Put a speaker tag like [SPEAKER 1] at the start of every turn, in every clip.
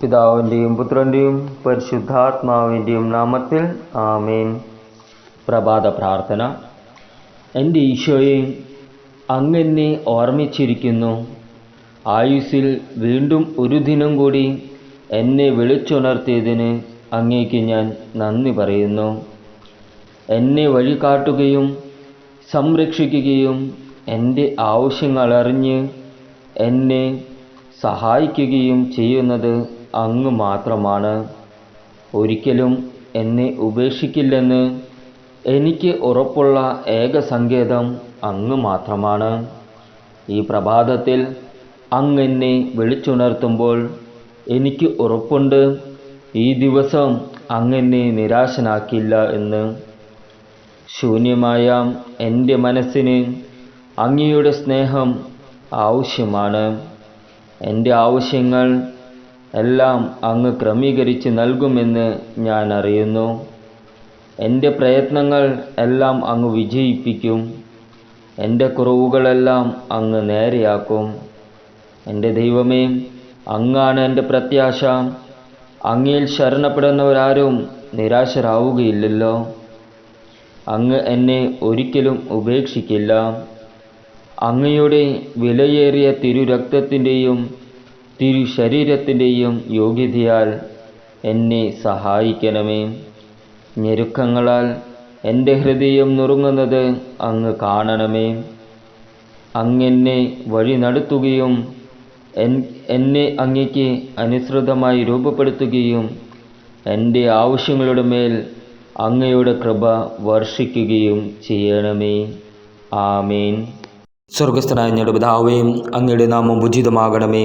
[SPEAKER 1] പിതാവിന്റെയും പുത്രന്റെയും പരിശുദ്ധാത്മാവിന്റെയും നാമത്തിൽ ആമേൻ. പ്രഭാത പ്രാർത്ഥന. എന്റെ ഈശോയെ അങ്ങെന്നെ ഓർമ്മിച്ചിരിക്കുന്നു. ആയുസ്സിൽ വീണ്ടും ഒരു ദിനം കൂടി എന്നെ വിളിച്ചുണർത്തിയതിന് അങ്ങേക്ക് ഞാൻ നന്ദി പറയുന്നു. എന്നെ വഴി കാട്ടുകയും സംരക്ഷിക്കുകയും എന്റെ ആവശ്യങ്ങൾ അറിഞ്ഞ് എന്നെ സഹായിക്കുകയും ചെയ്യുന്നത് അങ്ങ് മാത്രമാണ്. ഒരിക്കലും എന്നെ ഉപേക്ഷിക്കില്ലെന്ന് എനിക്ക് ഉറപ്പുള്ള ഏക സങ്കേതം അങ്ങ് മാത്രമാണ്. ഈ പ്രഭാതത്തിൽ അങ്ങ് എന്നെ വിളിച്ചുണർത്തുമ്പോൾ എനിക്ക് ഉറപ്പുണ്ട്. ഈ ദിവസം അങ്ങെന്നെ നിരാശനാക്കില്ല എന്ന്. ശൂന്യമായ എന്റെ മനസ്സിന് അങ്ങയുടെ സ്നേഹം ആവശ്യമാണ്. എന്റെ ആവശ്യങ്ങൾ എല്ലാം അങ്ങ് ക്രമീകരിച്ച് നൽകുമെന്ന് ഞാൻ അറിയുന്നു. എന്റെ പ്രയത്നങ്ങൾ എല്ലാം അങ്ങ് വിജയിപ്പിക്കും. എന്റെ കുറവുകളെല്ലാം അങ്ങ് നേരെയാക്കും. എന്റെ ദൈവമേ അങ്ങാണ് എന്റെ പ്രത്യാശ. അങ്ങയിൽ ശരണപ്പെടുന്നവരാരും നിരാശരാവുകയില്ലല്ലോ. അങ്ങ് എന്നെ ഒരിക്കലും ഉപേക്ഷിക്കില്ല. അങ്ങയുടെ വിലയേറിയ തിരുരക്തത്തിന്റെയും തിരു ശരീരത്തിന്റെയും യോഗ്യതയാൽ എന്നെ സഹായിക്കണമേ. ഞെരുക്കങ്ങളാൽ എന്റെ ഹൃദയം നുറുങ്ങുന്നത് അങ്ങ് കാണണമേ. അങ്ങെന്നെ വഴി നടത്തുകയും എന്നെ അങ്ങയ്ക്ക് അനുസൃതമായി രൂപപ്പെടുത്തുകയും എന്റെ ആവശ്യങ്ങളുടെ മേൽ അങ്ങയുടെ കൃപ വർഷിക്കുകയും ചെയ്യണമേ. ആമേൻ.
[SPEAKER 2] സ്വർഗസ്ഥനായ ഞങ്ങളുടെ പിതാവേ അങ്ങയുടെ നാമം ഉചിതമാകണമേ.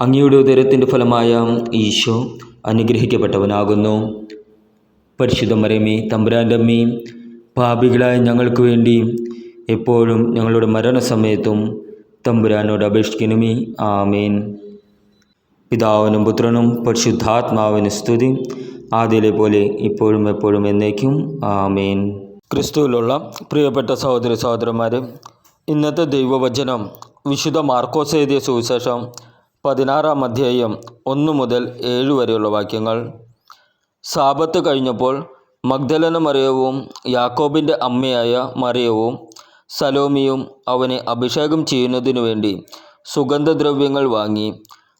[SPEAKER 2] അങ്ങയുടെ ഉദരത്തിന്റെ ഫലമായ ഈശോ അനുഗ്രഹിക്കപ്പെട്ടവനാകുന്നു. പരിശുദ്ധ മരമേ തമ്പുരാന്റെ പാപികളായ ഞങ്ങൾക്ക് വേണ്ടി എപ്പോഴും ഞങ്ങളുടെ മരണസമയത്തും തമ്പുരാനോട് അപേക്ഷിക്കണമേ. ആമേൻ. പിതാവിനും പുത്രനും പരിശുദ്ധാത്മാവിന് സ്തുതി. ആദ്യയിലെ പോലെ ഇപ്പോഴും എപ്പോഴും എന്നേക്കും. ആമേൻ. ക്രിസ്തുവിലുള്ള പ്രിയപ്പെട്ട സഹോദരി സഹോദരന്മാരെ ഇന്നത്തെ ദൈവവചനം വിശുദ്ധ മാർക്കോസ് എഴുതിയ സുവിശേഷം പതിനാറാം അധ്യായം ഒന്ന് മുതൽ ഏഴ് വരെയുള്ള വാക്യങ്ങൾ. സാപത്ത് കഴിഞ്ഞപ്പോൾ മഗ്ദലന മറിയവും യാക്കോബിന്റെ അമ്മയായ മറിയവും സലോമിയും അവനെ അഭിഷേകം ചെയ്യുന്നതിനു വേണ്ടി സുഗന്ധദ്രവ്യങ്ങൾ വാങ്ങി.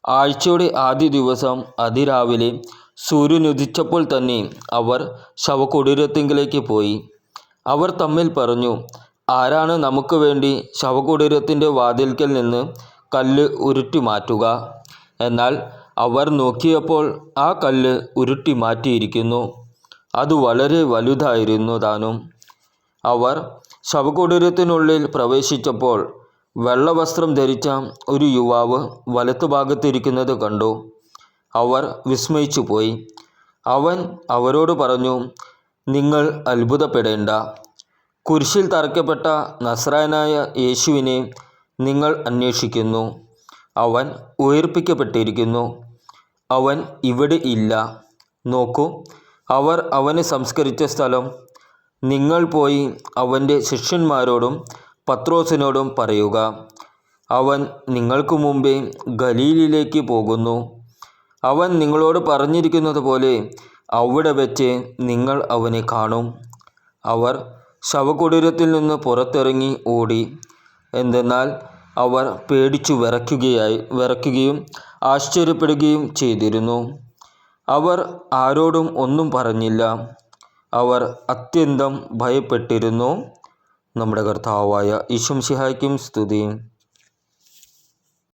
[SPEAKER 2] ആഴ്ചയുടെ ആദ്യ ദിവസം അതിരാവിലെ സൂര്യനുദിച്ചപ്പോൾ തന്നെ അവർ ശവകുടീരത്തിങ്കിലേക്ക് പോയി. അവർ തമ്മിൽ പറഞ്ഞു ആരാണ് നമുക്ക് വേണ്ടി ശവകുടീരത്തിന്റെ വാതിൽക്കൽ നിന്ന് കല്ല് ഉരുട്ടി മാറ്റുക. എന്നാൽ അവർ നോക്കിയപ്പോൾ ആ കല്ല് ഉരുട്ടി മാറ്റിയിരിക്കുന്നു. അത് വളരെ വലുതായിരുന്നു താനും. അവർ ശവകുടീരത്തിനുള്ളിൽ പ്രവേശിച്ചപ്പോൾ വെള്ളവസ്ത്രം ധരിച്ച ഒരു യുവാവ് വലത്തുഭാഗത്തിരിക്കുന്നത് കണ്ടു. അവർ വിസ്മയിച്ചു പോയി. അവൻ അവരോട് പറഞ്ഞു നിങ്ങൾ അത്ഭുതപ്പെടേണ്ട. കുരിശിൽ തറയ്ക്കപ്പെട്ട നസ്രായനായ യേശുവിനെ നിങ്ങൾ അന്വേഷിക്കുന്നു. അവൻ ഉയർപ്പിക്കപ്പെട്ടിരിക്കുന്നു. അവൻ ഇവിടെ ഇല്ല. നോക്കൂ അവർ അവന് സംസ്കരിച്ച സ്ഥലം. നിങ്ങൾ പോയി അവന്റെ ശിഷ്യന്മാരോടും പത്രോസിനോടും പറയുക. അവൻ നിങ്ങൾക്ക് മുമ്പേ ഗലീലിലേക്ക് പോകുന്നു. അവൻ നിങ്ങളോട് പറഞ്ഞിരിക്കുന്നത് പോലെ അവിടെ വെച്ച് നിങ്ങൾ അവനെ കാണും. അവർ ശവകുടീരത്തിൽ നിന്ന് പുറത്തിറങ്ങി ഓടി. എന്തെന്നാൽ അവർ പേടിച്ചു വിറയ്ക്കുകയായി വിറയ്ക്കുകയും ആശ്ചര്യപ്പെടുകയും ചെയ്തിരുന്നു. അവർ ആരോടും ഒന്നും പറഞ്ഞില്ല. അവർ അത്യന്തം ഭയപ്പെട്ടിരുന്നു. നമ്മുടെ കർത്താവായ ഈശംസിഹായ്ക്കും സ്തുതി.